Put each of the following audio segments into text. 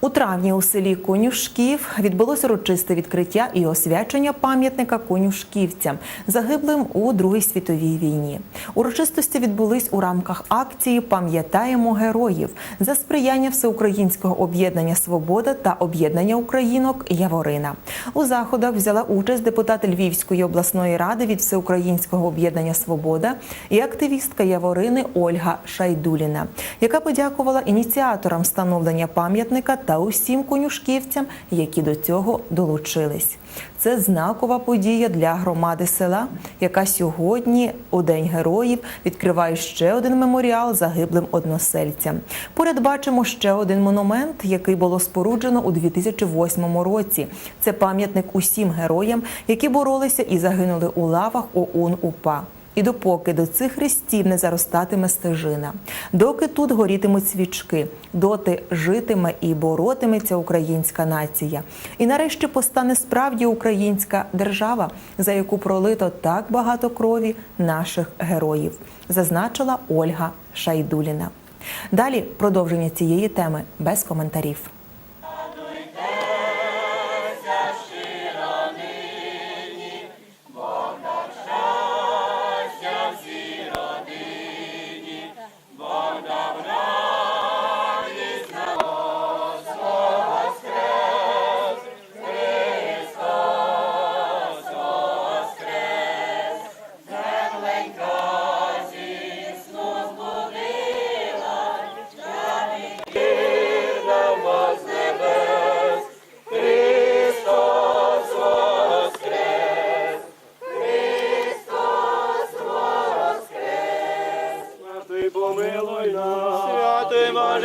У травні у селі Конюшків відбулося урочисте відкриття і освячення пам'ятника конюшківцям, загиблим у Другій світовій війні. Урочистості відбулись у рамках акції Пам'ятаємо героїв за сприяння всеукраїнського об'єднання Свобода та об'єднання українок Яворина. У заходах взяла участь депутат Львівської обласної ради від всеукраїнського об'єднання Свобода і активістка Яворини Ольга Шайдуліна, яка подякувала ініціаторам встановлення пам'ятника та усім конюшківцям, які до цього долучились. Це знакова подія для громади села, яка сьогодні, у День героїв, відкриває ще один меморіал загиблим односельцям. Поряд бачимо ще один монумент, який було споруджено у 2008 році. Це пам'ятник усім героям, які боролися і загинули у лавах ОУН УПА. І допоки до цих хрестів не заростатиме стежина, доки тут горітимуть свічки, доти житиме і боротиметься українська нація. І нарешті постане справді українська держава, за яку пролито так багато крові наших героїв, зазначила Ольга Шайдуліна. Далі продовження цієї теми без коментарів.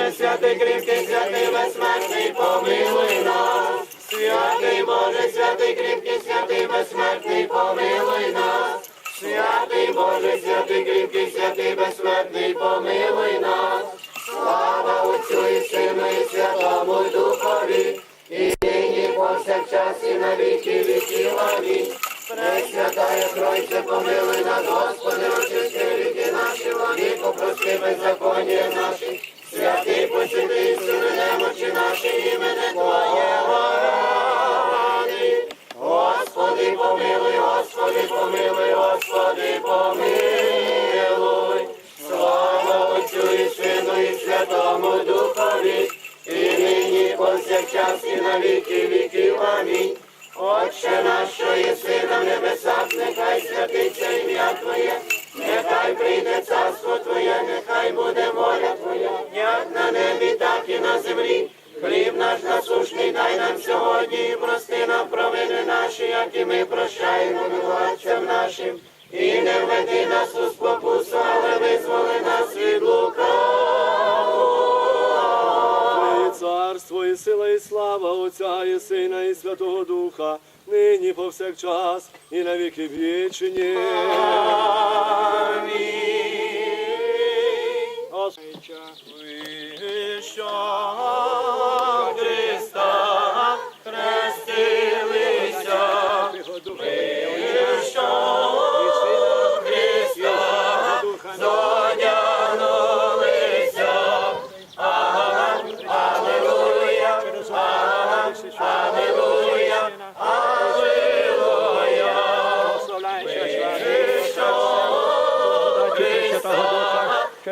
Боже, святий кріпкий, святий безсмертний, помилуй нас. Святий Боже, святий кріпкий, святий безсмертний, помилуй нас. Святий Боже, святий кріпкий, святий безсмертний, помилуй нас. Слава Отцю і Сину і Святому Духові, і нині повсякчас і на віки віків. Амінь. Пресвятая Тройце, помилуй нас, Господи, очисти віки наші, владико, прости беззаконня наші, посвятий, сили немочі наші, імене Твоє і сила, і слава Отця, і Сина, і Святого Духа, нині повсякчас, і на віки вічні. Що Христа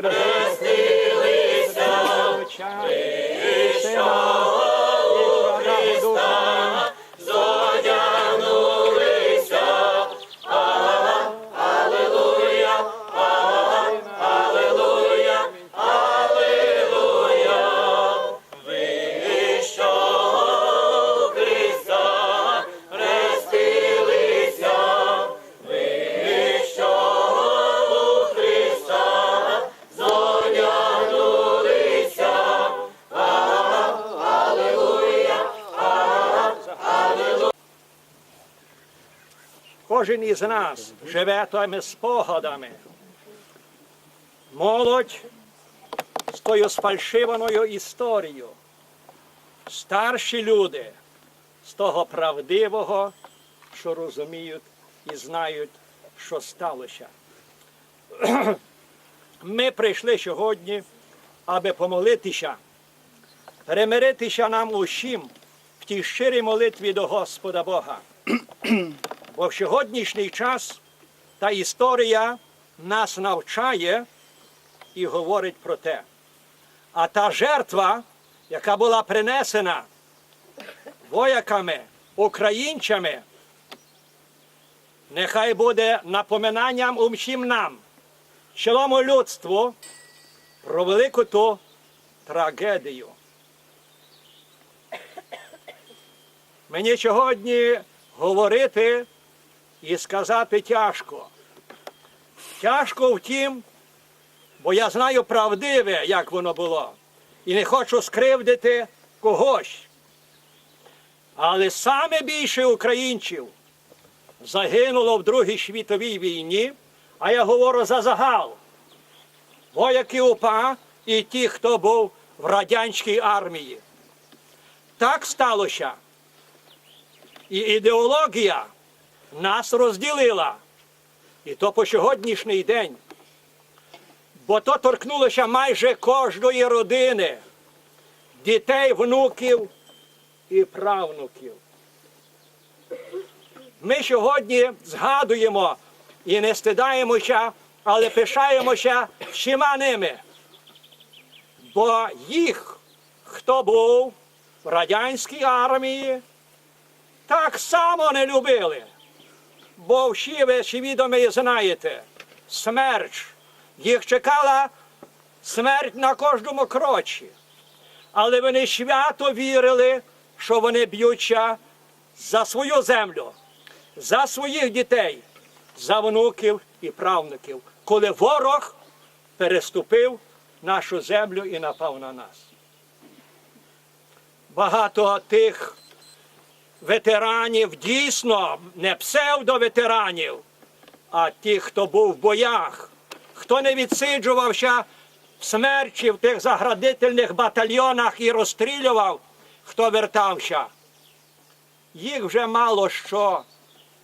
хрестилися, що Кожен із нас живе тими спогадами. Молодь з тою сфальшиваною історією. Старші люди з того правдивого, що розуміють і знають, що сталося. Ми прийшли сьогодні, аби помолитися примиритися нам усім в тій щирій молитві до Господа Бога. Бо в сьогоднішній час та історія нас навчає і говорить про те. А та жертва, яка була принесена вояками, українцями, нехай буде напоминанням усім нам, цілому людству, про велику ту трагедію. Мені сьогодні говорити і сказати тяжко. Тяжко втім, бо я знаю правдиве, як воно було, і не хочу скривдити когось. Але саме більше українців загинуло в Другій світовій війні, а я говорю за загал. Вояки УПА і ті, хто був в радянській армії. Так сталося. І ідеологія нас розділила. І то по сьогоднішній день. Бо то торкнулося майже кожної родини, дітей, внуків і правнуків. Ми сьогодні згадуємо і не стидаємося, але пишаємося всіма ними. Бо їх, хто був в радянській армії, так само не любили. Бо всі ви всі відомі знаєте, смерть. Їх чекала смерть на кожному крочі. Але вони свято вірили, що вони б'ються за свою землю, за своїх дітей, за внуків і правнуків, коли ворог переступив нашу землю і напав на нас. Багато тих ветеранів дійсно не псевдоветеранів, а ті, хто був в боях, хто не відсиджувався в смерчі в тих заградительних батальйонах і розстрілював, хто вертався. Їх вже мало що,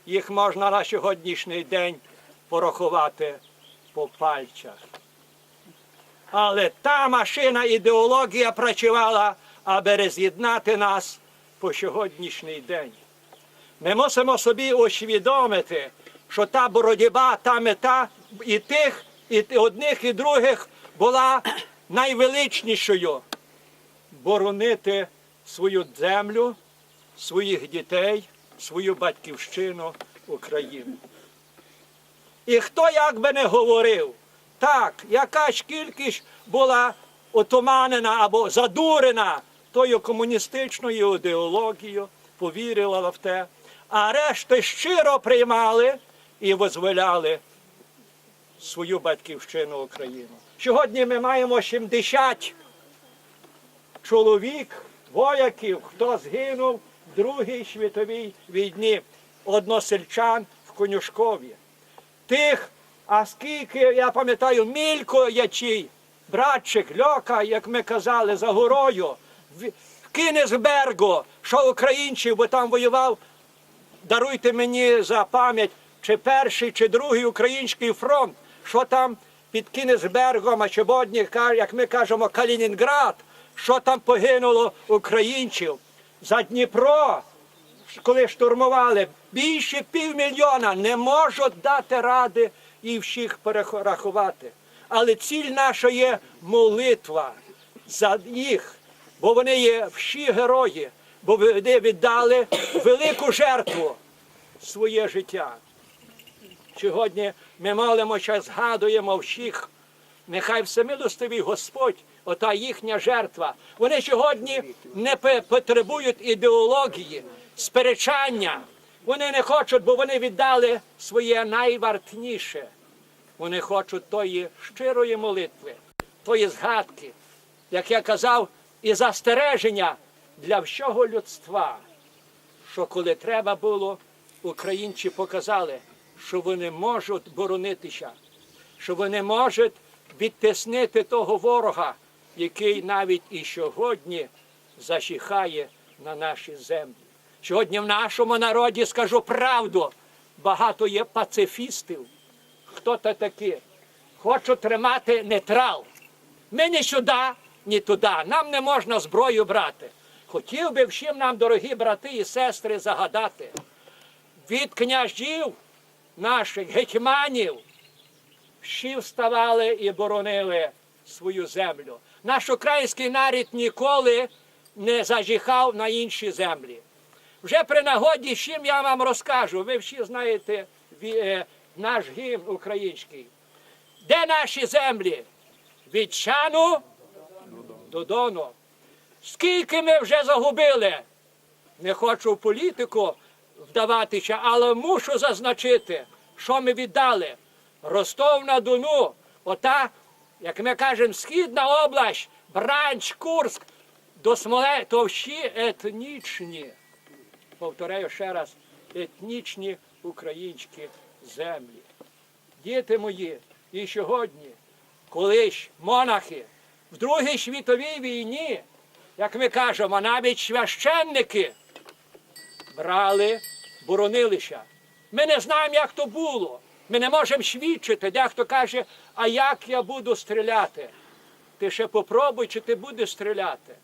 їх можна на сьогоднішній день порахувати по пальцях. Але та машина ідеологія працювала, аби роз'єднати нас по сьогоднішній день. Ми мусимо собі усвідомити, що та боротьба, та мета і тих, і одних, і других була найвеличнішою боронити свою землю, своїх дітей, свою батьківщину Україну. І хто як би не говорив, так, якась кількість була отуманена або задурена тою комуністичною ідеологією, повірила в те, а решти щиро приймали і визволяли свою батьківщину Україну. Сьогодні ми маємо 70 чоловік, вояків, хто загинув в Другій світовій війні, односельчан в Конюшкові. Тих, а скільки, я пам'ятаю, мілько ячий, братчик, льока, як ми казали, за горою, Кінесбергу, що українців, бо там воював, даруйте мені за пам'ять, чи перший, чи другий український фронт, що там під Кінесбергом, а сьогодні, ка- як ми кажемо, Калінінград, що там погинуло українців за Дніпро, коли штурмували, більше півмільйона не можуть дати ради і всіх перерахувати. Але ціль наша є молитва за їх, бо вони є всі герої, бо вони віддали велику жертву своє життя. Сьогодні ми молимося, згадуємо всіх. Нехай всемилостивий Господь, ота їхня жертва. Вони сьогодні не потребують ідеології, сперечання. Вони не хочуть, бо вони віддали своє найвартніше. Вони хочуть тої щирої молитви, тої згадки, як я казав, і застереження для всього людства що коли треба було, українці показали, що вони можуть боронитися, що вони можуть відтиснити того ворога, який навіть і сьогодні зачихає на наші землі. Сьогодні в нашому народі скажу правду, багато є пацифістів. Хто то такі? Хочу тримати нейтрал. Ми не сюди, ні туди. Нам не можна зброю брати. Хотів би всім нам, дорогі брати і сестри, загадати від княжів наших гетьманів всі вставали і боронили свою землю. Наш український народ ніколи не зажихав на інші землі. Вже при нагоді, чим я вам розкажу, ви всі знаєте е, наш гімн український. Де наші землі? Від Чану до Дону. Скільки ми вже загубили? Не хочу в політику вдаватися, але мушу зазначити, що ми віддали. Ростов на Дону, ота, як ми кажемо, східна область, Бранч, Курск, до Смоле, то всі етнічні, повторяю ще раз, етнічні українські землі. Діти мої, і сьогодні, колись монахи в Другій світовій війні, як ми кажемо, навіть священники брали, боронилися. Ми не знаємо, як то було. Ми не можемо свідчити. Дехто каже, а як я буду стріляти? Ти ще попробуй, чи ти будеш стріляти.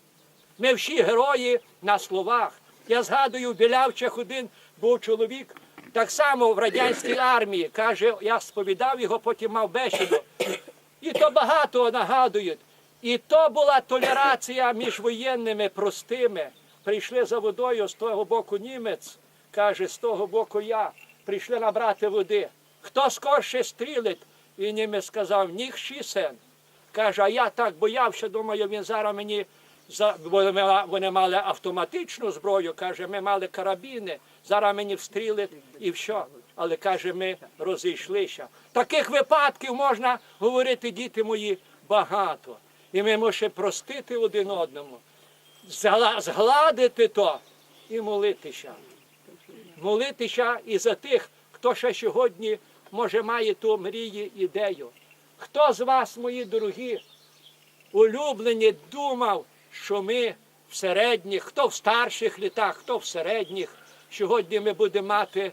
Ми всі герої на словах. Я згадую, в Білявчах один був чоловік, так само в радянській армії. Каже, я сповідав його, потім мав бесіду. І то багато нагадують. І то була толерація між воєнними простими. Прийшли за водою з того боку німець, каже, з того боку я. Прийшли набрати води. Хто скорше стрілить? І німець сказав, ніхші сен. Каже, а я так боявся, думаю, він зараз мені вони мали автоматичну зброю, каже, ми мали карабіни, зараз мені встрілить і все. Але каже, ми розійшлися. Таких випадків можна говорити, діти мої, багато. І ми мусимо простити один одному, згладити то і молитися. Молитися і за тих, хто ще сьогодні може має ту мрії, ідею. Хто з вас, мої дорогі, улюблені, думав, що ми в середніх, хто в старших літах, хто в середніх, сьогодні ми будемо мати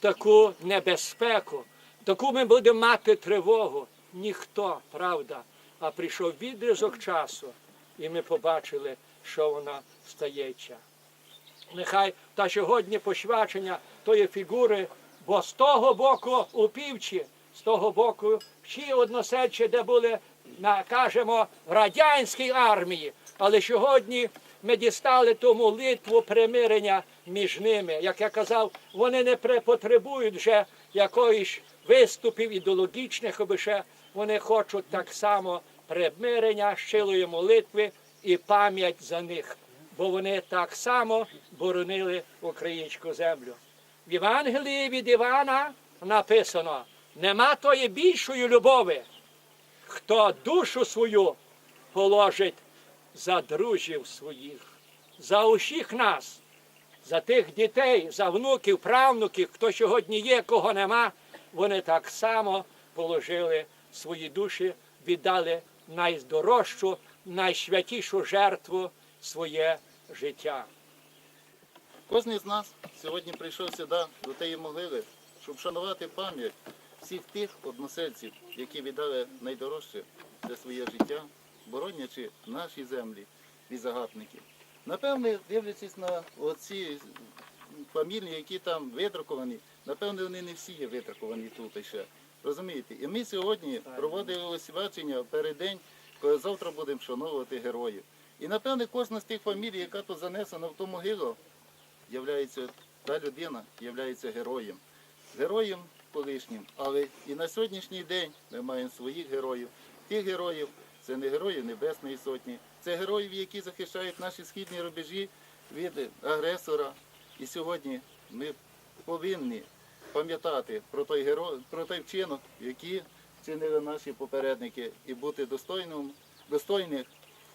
таку небезпеку, таку ми будемо мати тривогу. Ніхто, правда. А прийшов відрізок часу, і ми побачили, що вона стається. Нехай та сьогодні посвячення тої фігури, бо з того боку у півчі, з того боку всі односельчі, де були, кажемо, радянській армії. Але сьогодні ми дістали ту молитву примирення між ними. Як я казав, вони не потребують вже якоїсь виступів ідеологічних, аби ще вони хочуть так само примирення, щилої молитви і пам'ять за них бо вони так само боронили українську землю. В Євангелії від Івана написано: нема тої більшої любові, хто душу свою положить за друзів своїх, за усіх нас, за тих дітей, за внуків, правнуків, хто сьогодні є, кого нема, вони так само положили свої душі, віддали найдорожчу, найсвятішу жертву своє життя. Кожен з нас сьогодні прийшов сюди, до тієї могили, щоб вшанувати пам'ять всіх тих односельців, які віддали найдорожче це своє життя, боронячи наші землі від загарбників. Напевне, дивлячись на оці фамілії, які там видруковані, напевне, вони не всі є видруковані тут ще. Розумієте? І ми сьогодні проводили освячення перед день, коли завтра будемо вшановувати героїв. І напевне кожна з тих фамілій, яка тут занесена в ту могилу, являється та людина являється героєм. Героєм колишнім. Але і на сьогоднішній день ми маємо своїх героїв. Тих героїв це не герої Небесної Сотні, це героїв, які захищають наші східні рубежі від агресора. І сьогодні ми повинні пам'ятати про той геро... про той вчинок, який вчинили наші попередники, і бути достойним, достойних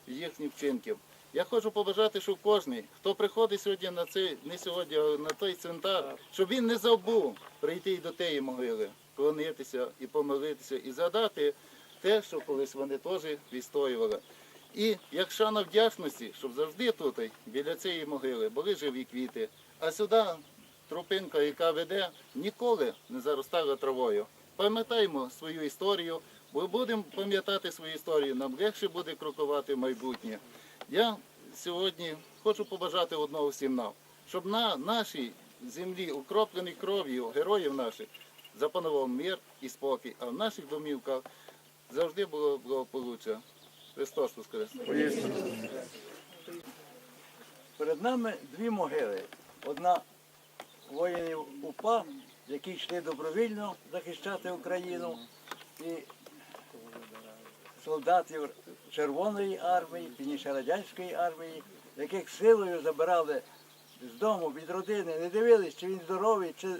їхніх вчинків. Я хочу побажати, щоб кожен, хто приходить сьогодні на цей, не сьогодні, а на той цвинтар, щоб він не забув прийти і до тієї могили, клонитися і помолитися, і згадати те, що колись вони теж відстоювали. І як шана вдячності, щоб завжди тут, біля цієї могили, були живі квіти, а сюди тропинка, яка веде, ніколи не заростала травою. Пам'ятаємо свою історію, Бо будемо пам'ятати свою історію, нам легше буде крокувати майбутнє. Я сьогодні хочу побажати одного всім нам, щоб на нашій землі, укропленій кров'ю героїв наших, запанував мир і спокій, а в наших домівках завжди було благополуччя. Христос Воскрес! Перед нами дві могили. Одна воїнів УПА, які йшли добровільно захищати Україну, і солдатів Червоної армії, пізніше радянської армії, яких силою забирали з дому, від родини, не дивились, чи він здоровий, чи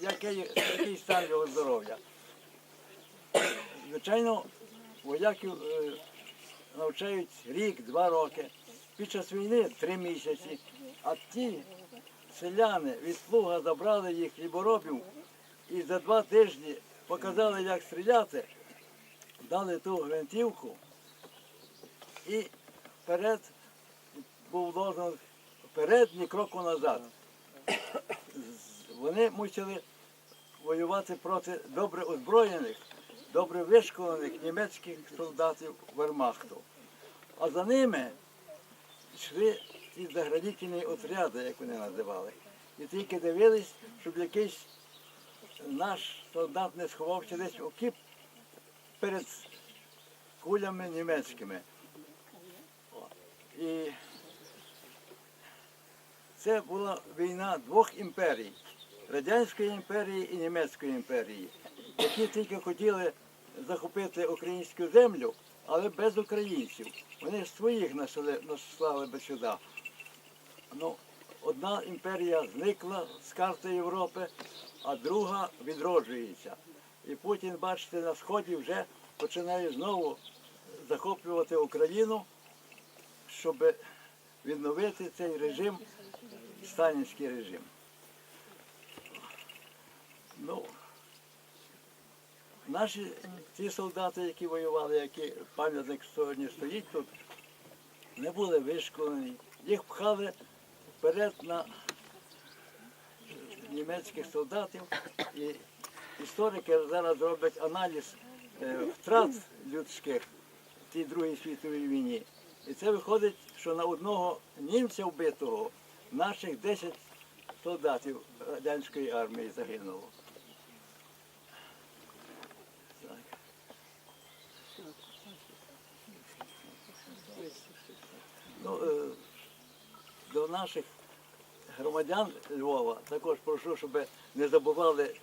який, який стан його здоров'я. Звичайно, вояків е, навчають рік-два роки. Під час війни три місяці. А ті селяни від плуга забрали їх хліборобів і за два тижні показали, як стріляти, дали ту гвинтівку і вперед був лозунг вперед, ні кроку назад. Вони мусили воювати проти добре озброєних, добре вишколених німецьких солдатів Вермахту. А за ними йшли ці заградительні отряди, як вони називали. І тільки дивились, щоб якийсь наш солдат не сховався десь у кіп перед кулями німецькими. І це була війна двох імперій Радянської імперії і Німецької імперії, які тільки хотіли захопити українську землю, але без українців. Вони ж своїх наслали би сюди. Ну, одна імперія зникла з карти Європи, а друга відроджується. І Путін, бачите, на сході вже починає знову захоплювати Україну, щоб відновити цей режим, сталінський режим. Ну, наші ті солдати, які воювали, які пам'ятник сьогодні стоїть тут, не були вишколені. Їх пхали вперед на німецьких солдатів. І історики зараз роблять аналіз е, втрат людських в тій Другій світовій війні. І це виходить, що на одного німця вбитого наших 10 солдатів радянської армії загинуло. Ну, е, до наших громадян Львова також прошу, щоб не забували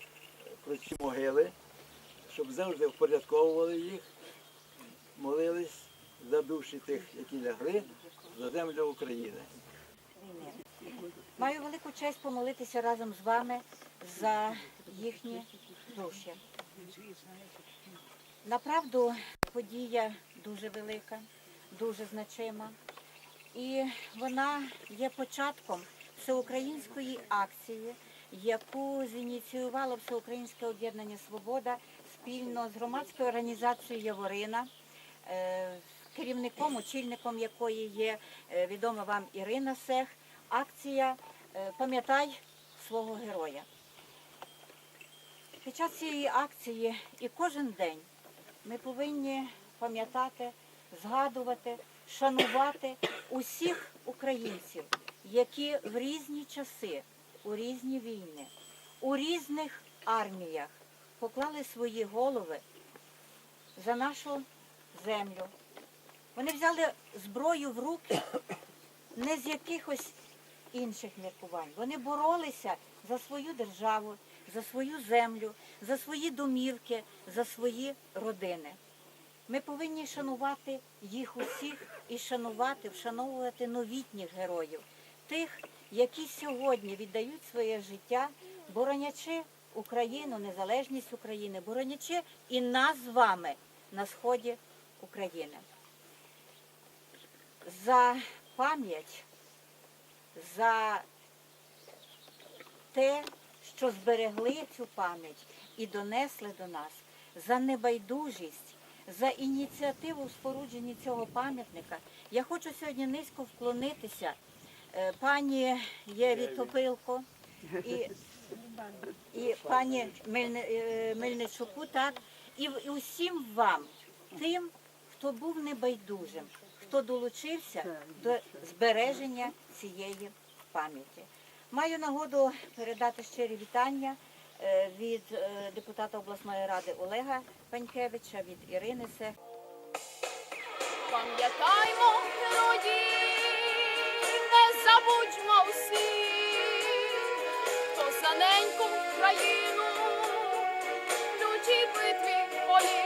про ці могили, щоб завжди впорядковували їх, молились за душі тих, які лягли, за землю України. Маю велику честь помолитися разом з вами за їхні душі. Направду подія дуже велика, дуже значима. І вона є початком всеукраїнської акції, яку зініціювало Всеукраїнське об'єднання Свобода спільно з громадською організацією Яворина, е, керівником, очільником якої є е, відома вам Ірина Сех. Акція е, Пам'ятай свого героя. Під час цієї акції і кожен день ми повинні пам'ятати, згадувати, шанувати усіх українців, які в різні часи, у різні війни, у різних арміях поклали свої голови за нашу землю. Вони взяли зброю в руки не з якихось інших міркувань. Вони боролися за свою державу, за свою землю, за свої домівки, за свої родини. Ми повинні шанувати їх усіх і шанувати, вшановувати новітніх героїв, тих, які сьогодні віддають своє життя, боронячи Україну, незалежність України, боронячи і нас з вами на сході України. За пам'ять, за те, що зберегли цю пам'ять і донесли до нас, за небайдужість, за ініціативу в спорудженні цього пам'ятника. Я хочу сьогодні низько вклонитися е, пані Єві Топилко і, і пані е, Мельничуку, так, і, усім вам, тим, хто був небайдужим, хто долучився до збереження цієї пам'яті. Маю нагоду передати щирі вітання Е, від е, депутата обласної ради Олега Панькевича, від Ірини Сех. Пам'ятаймо, роді, не забудьмо всі, хто за неньку країну, в битві полі.